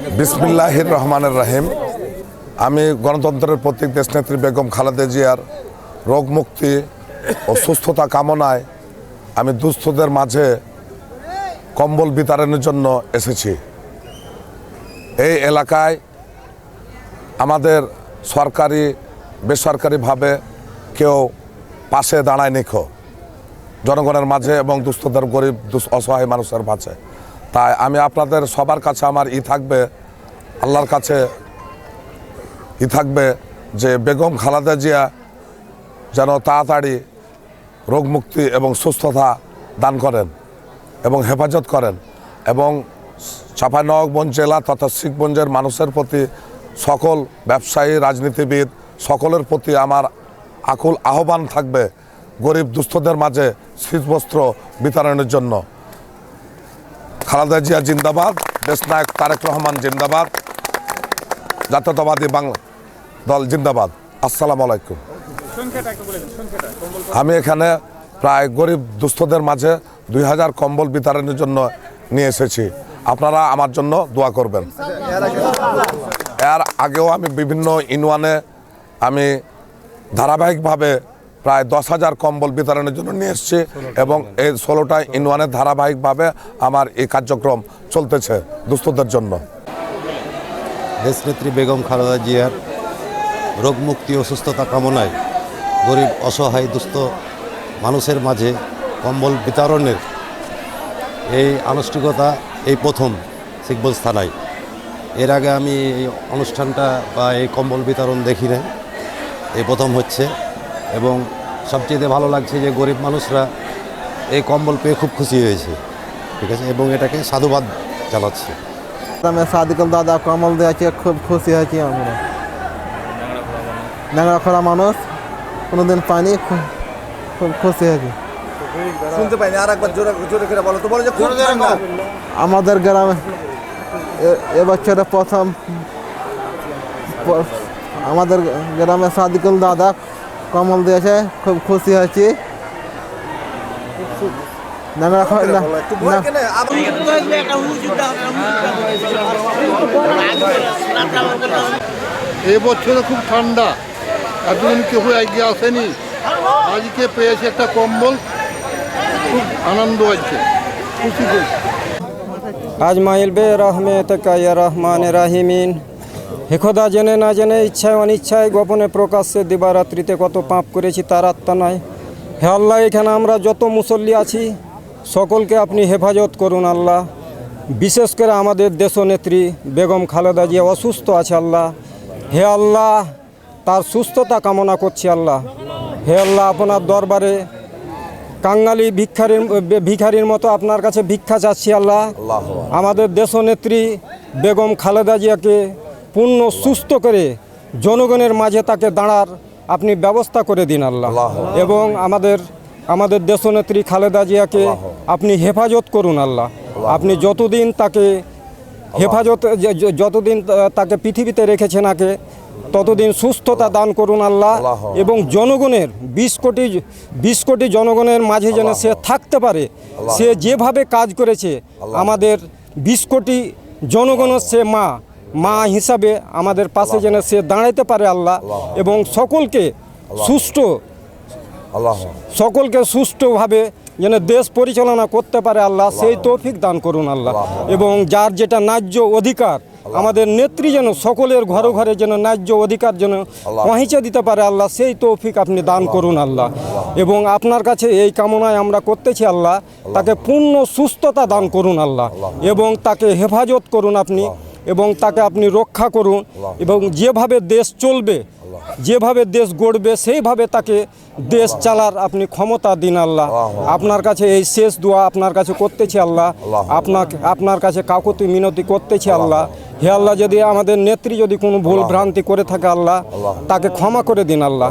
বিসমিল্লাহির রহমানের রাহিম। আমি গণতন্ত্রের প্রতীক দেশনেত্রী বেগম খালেদা জিয়ার রোগ মুক্তি ও সুস্থতা কামনায় আমি দুস্থদের মাঝে কম্বল বিতরণের জন্য এসেছি। এই এলাকায় আমাদের সরকারি, বেসরকারিভাবে কেউ পাশে দাঁড়ায় নিখো জনগণের মাঝে এবং দুস্থদের, গরিব অসহায় মানুষের মাঝে। তাই আমি আপনাদের সবার কাছে আমার ই থাকবে, আল্লাহর কাছে ই থাকবে যে বেগম খালাদা জিয়া যেন তাড়াতাড়ি রোগমুক্তি এবং সুস্থতা দান করেন এবং হেফাজত করেন এবং চাঁপাইনবাবগঞ্জ জেলা তথা শিখগঞ্জের মানুষের প্রতি সকল ব্যবসায়ী, রাজনীতিবিদ সকলের প্রতি আমার আকুল আহ্বান থাকবে গরিব দুস্থদের মাঝে শীতবস্ত্র বিতরণের জন্য। খালেদা জিয়া জিন্দাবাদ দেশনায়ক তারেক রহমান জিন্দাবাদ, জাতীয়তাবাদী বাংলা দল জিন্দাবাদ। আসসালামু আলাইকুম। আমি এখানে প্রায় গরিব দুস্থদের মাঝে দুই হাজার কম্বল বিতরণের জন্য নিয়ে এসেছি। আপনারা আমার জন্য দোয়া করবেন। এর আগেও আমি বিভিন্ন ইউনিয়নে আমি ধারাবাহিকভাবে প্রায় দশ হাজার কম্বল বিতরণের জন্য নিয়ে এসেছি এবং এই ষোলোটা ইউনিয়নে ধারাবাহিকভাবে আমার এই কার্যক্রম চলতেছে দুস্থদের জন্য। দেশনেত্রী বেগম খালেদা জিয়ার রোগমুক্তি ও সুস্থতা কামনায় গরিব, অসহায়, দুস্থ মানুষের মাঝে কম্বল বিতরণের এই আনুষ্ঠানিকতা এই প্রথম শিখবজ থানায় এর আগে আমি এই অনুষ্ঠানটা বা এই কম্বল বিতরণ দেখি না এই প্রথম হচ্ছে। এবং সবচেয়ে ভালো লাগছে যে গরিব মানুষরা এই কম্বল পেয়ে খুব খুশি হয়েছে ঠিক আছে? এবং এটাকে সাধুবাদ জানাচ্ছে। আমি সাদিকুল দাদা কমল দিয়েছি খুব খুশি হয়েছি আমরা। ন্যাংরা খরা মানুষ কোনোদিন পাইনি খুব খুব খুশি হয়েছি। শুনতে পাইনি আর একবার জোরে জোরে করে বলো তো বলো যে খুব ঠান্ডা। আমাদের গ্রামে এ- এবছরে প্রথম আমাদের গ্রামে সাদিকুল দাদা কমল দিয়েছে খুব খুশি হয়েছি। এবছরে খুব ঠান্ডা। এতদিন কেউ এগিয়ে আসেনি। আজকে পেয়েছে একটা কম্বল। খুব আনন্দ হয়েছে। খুশি খুশি আজমাইল বে রহমেত কায়া রহমান রাহিমিন। হে খোদা জেনে না জেনে ইচ্ছায় অনিচ্ছায় গোপনে প্রকাশ্যে দিবারাত্রিতে কত পাপ করেছি তার আত্মা নয় হে আল্লাহ এখানে আমরা যত মুসল্লি আছি সকলকে আপনি হেফাজত করুন আল্লাহ। বিশেষ করে আমাদের দেশনেত্রী বেগম খালেদা জিয়া অসুস্থ আছে আল্লাহ। হে আল্লাহ তার সুস্থতা কামনা করছি আল্লাহ। হে আল্লাহ আপনার দরবারে কাঙ্গালি ভিক্ষারির ভিখারির মতো আপনার কাছে ভিক্ষা চাচ্ছি আল্লাহ। আমাদের দেশনেত্রী বেগম খালেদা জিয়াকে পূর্ণ সুস্থ করে জনগণের মাঝে তাকে দাঁড়ার আপনি ব্যবস্থা করে দিন আল্লাহ। এবং আমাদের আমাদের দেশনেত্রী খালেদা জিয়াকে আপনি হেফাজত করুন আল্লাহ। আপনি যতদিন তাকে হেফাজত যতদিন তাকে পৃথিবীতে রেখেছেন আগে ততদিন সুস্থতা দান করুন আল্লাহ। এবং জনগণের বিশ কোটি বিশ কোটি জনগণের মাঝে যেন সে থাকতে পারে সে যেভাবে কাজ করেছে আমাদের বিশ কোটি জনগণের সে মা। মা হিসাবে আমাদের পাশে যেন সে দাঁড়াইতে পারে আল্লাহ এবং সকলকে সুষ্ঠু সকলকে সুষ্ঠুভাবে যেন দেশ পরিচালনা করতে পারে আল্লাহ সেই তৌফিক দান করুন আল্লাহ। এবং যার যেটা ন্যায্য অধিকার আমাদের নেত্রী যেন সকলের ঘরে ঘরে যেন ন্যায্য অধিকার যেন পৌঁছে দিতে পারে আল্লাহ সেই তৌফিক আপনি দান করুন আল্লাহ। এবং আপনার কাছে এই কামনায় আমরা করতেছি আল্লাহ তাকে পূর্ণ সুস্থতা দান করুন আল্লাহ। এবং তাকে হেফাজত করুন আপনি। এবং তাকে আপনি রক্ষা করুন এবং যেভাবে দেশ চলবে যেভাবে দেশ গড়বে সেইভাবে তাকে দেশ চালার আপনি ক্ষমতা দিন আল্লাহ। আপনার কাছে এই শেষ দোয়া আপনার কাছে করতেছি আল্লাহ। আপনাকে আপনার কাছে কাকুতি মিনতি করতেছি আল্লাহ। হে আল্লাহ যদি আমাদের নেত্রী যদি কোনো ভুল ভ্রান্তি করে থাকে আল্লাহ তাকে ক্ষমা করে দিন আল্লাহ।